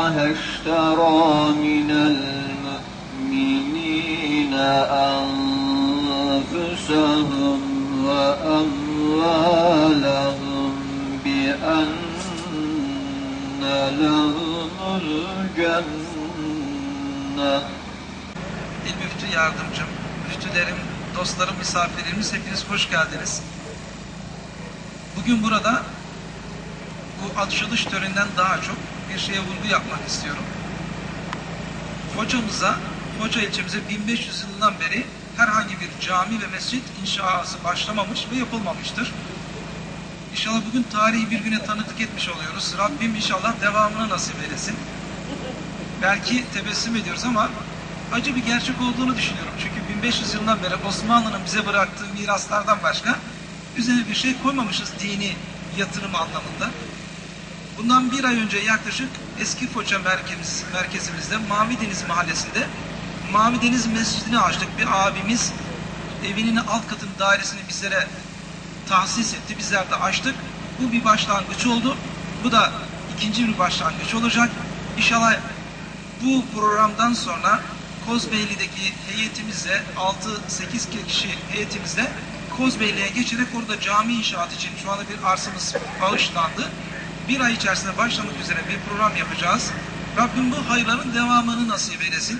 الله اشترى من المؤمنين أنفسهم وأموالهم بأن لهم الجنة İl Müftü Yardımcım, müftülerim, dostlarım, misafirlerimiz hepiniz hoş geldiniz. Bugün burada bu açılış töreninden daha çok bir şeye vurgu yapmak istiyorum. Hocamıza, Foça ilçemize 1500 yılından beri herhangi bir cami ve mescit inşası başlamamış ve yapılmamıştır. İnşallah bugün tarihi bir güne tanıklık etmiş oluyoruz. Rabbim inşallah devamını nasip eylesin. Belki tebessüm ediyoruz ama acı bir gerçek olduğunu düşünüyorum. Çünkü 1500 yılından beri Osmanlı'nın bize bıraktığı miraslardan başka üzerine bir şey koymamışız dini yatırım anlamında. Bundan bir ay önce yaklaşık Eski Foça merkez, merkezimizde Mavi Deniz mahallesinde Mavi Deniz Mescidini açtık. Bir abimiz evinin alt katının dairesini bizlere tahsis etti. Bizler de açtık. Bu bir başlangıç oldu. Bu da ikinci bir başlangıç olacak. İnşallah bu programdan sonra Kozbeyli'deki heyetimizle 6-8 kişi heyetimizle Kozbeyli'ye geçerek orada cami inşaat için şu anda bir arsamız bağışlandı. Bir ay içerisinde başlamak üzere bir program yapacağız. Rabbim bu hayırların devamını nasip eylesin.